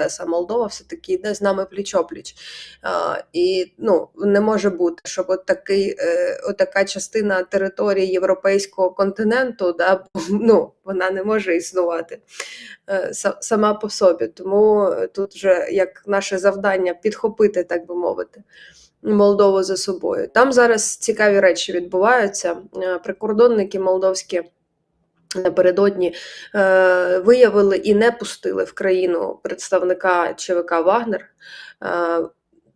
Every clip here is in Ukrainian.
процес, а Молдова все-таки йде з нами пліч-опліч. І ну, не може бути, щоб от такий, е, от така частина території європейського континенту, да, ну, вона не може існувати е, сама по собі. Тому е, тут вже як наше завдання підхопити, так би мовити. Молдову за собою. Там зараз цікаві речі відбуваються. Прикордонники молдовські напередодні е, виявили і не пустили в країну представника ЧВК Вагнер. Е,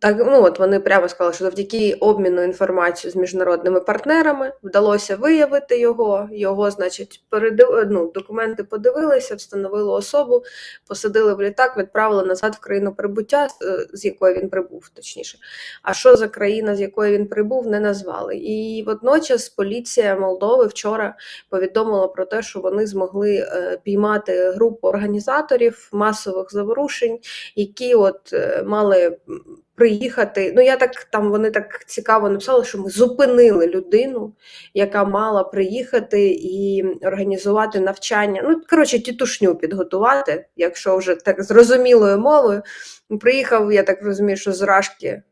так, ну от вони прямо сказали, що завдяки обміну інформацією з міжнародними партнерами вдалося виявити його. Його, значить, передив... ну, документи подивилися, встановили особу, посадили в літак, відправили назад в країну прибуття, е, з якої він прибув, точніше. А що за країна, з якої він прибув, не назвали. І водночас поліція Молдови вчора повідомила про те, що вони змогли е, піймати групу організаторів масових заворушень, які от е, мали приїхати. Ну я так там вони так цікаво написали, що ми зупинили людину, яка мала приїхати і організувати навчання. Ну коротше, тітушню підготувати, якщо вже так зрозумілою мовою. Приїхав, я так розумію, що з Рашки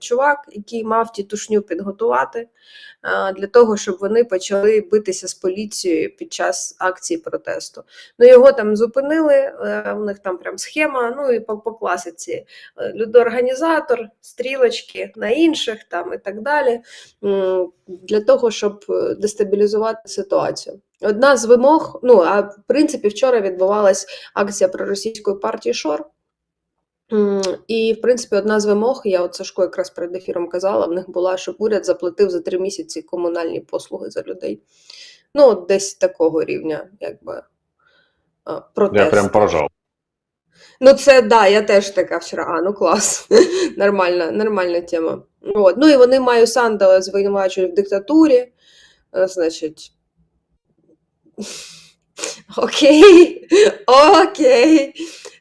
чувак, який мав тітушню підготувати для того, щоб вони почали битися з поліцією під час акції протесту. Ну його там зупинили, е, у них там прям схема. Ну і по, по класиці е, людоорганізатор, стрілочки на інших там і так далі, для того, щоб е, дестабілізувати ситуацію. Одна з вимог, ну а в принципі, вчора відбувалась акція проросійської партії Шор. І, в принципі, одна з вимог, я от Сашко якраз перед ефіром казала, в них була, щоб уряд заплатив за три місяці комунальні послуги за людей. Ну, от десь такого рівня, якби протест. Я прям поражав. Ну, це да, я теж така вчора. А, ну клас. нормальна, нормальна тема. От. Ну і вони Маю Санду звинувачують в диктатурі. Е, Значить. Окей, окей.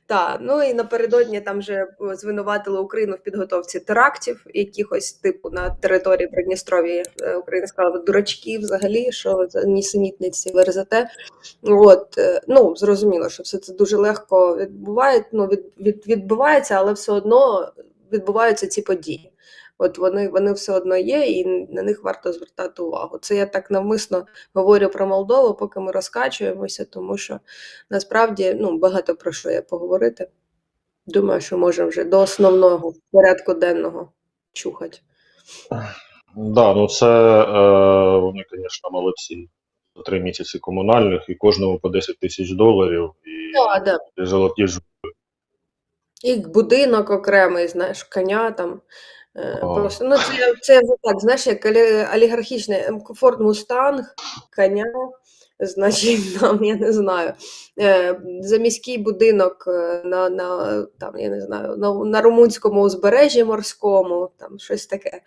Так, ну і напередодні там вже звинуватили Україну в підготовці терактів, якихось типу на території Придністров'я. Е, Україна сказала, дурачки взагалі, що нісенітниці верзете. От, е, ну, зрозуміло, що все це дуже легко відбуває, ну, від, від, відбувається, але все одно відбуваються ці події. От вони, вони все одно є, і на них варто звертати увагу. Це я так навмисно говорю про Молдову, поки ми розкачуємося, тому що насправді ну, багато про що є поговорити. Думаю, що можемо вже до основного порядку денного чухати. Да, ну це е, вони, звісно, молодці. Три місяці комунальних і кожному по 10 тисяч доларів і, Да, да. і золоті ж. І будинок окремий, знаєш, коня там. Е. Просто, ну, це, це так, знаєш, як олігархічне олігархічний мустанг, коня, значить, там, я не знаю, е, за міський будинок е, на, на, там, я не знаю, на, на румунському узбережжі морському, там щось таке.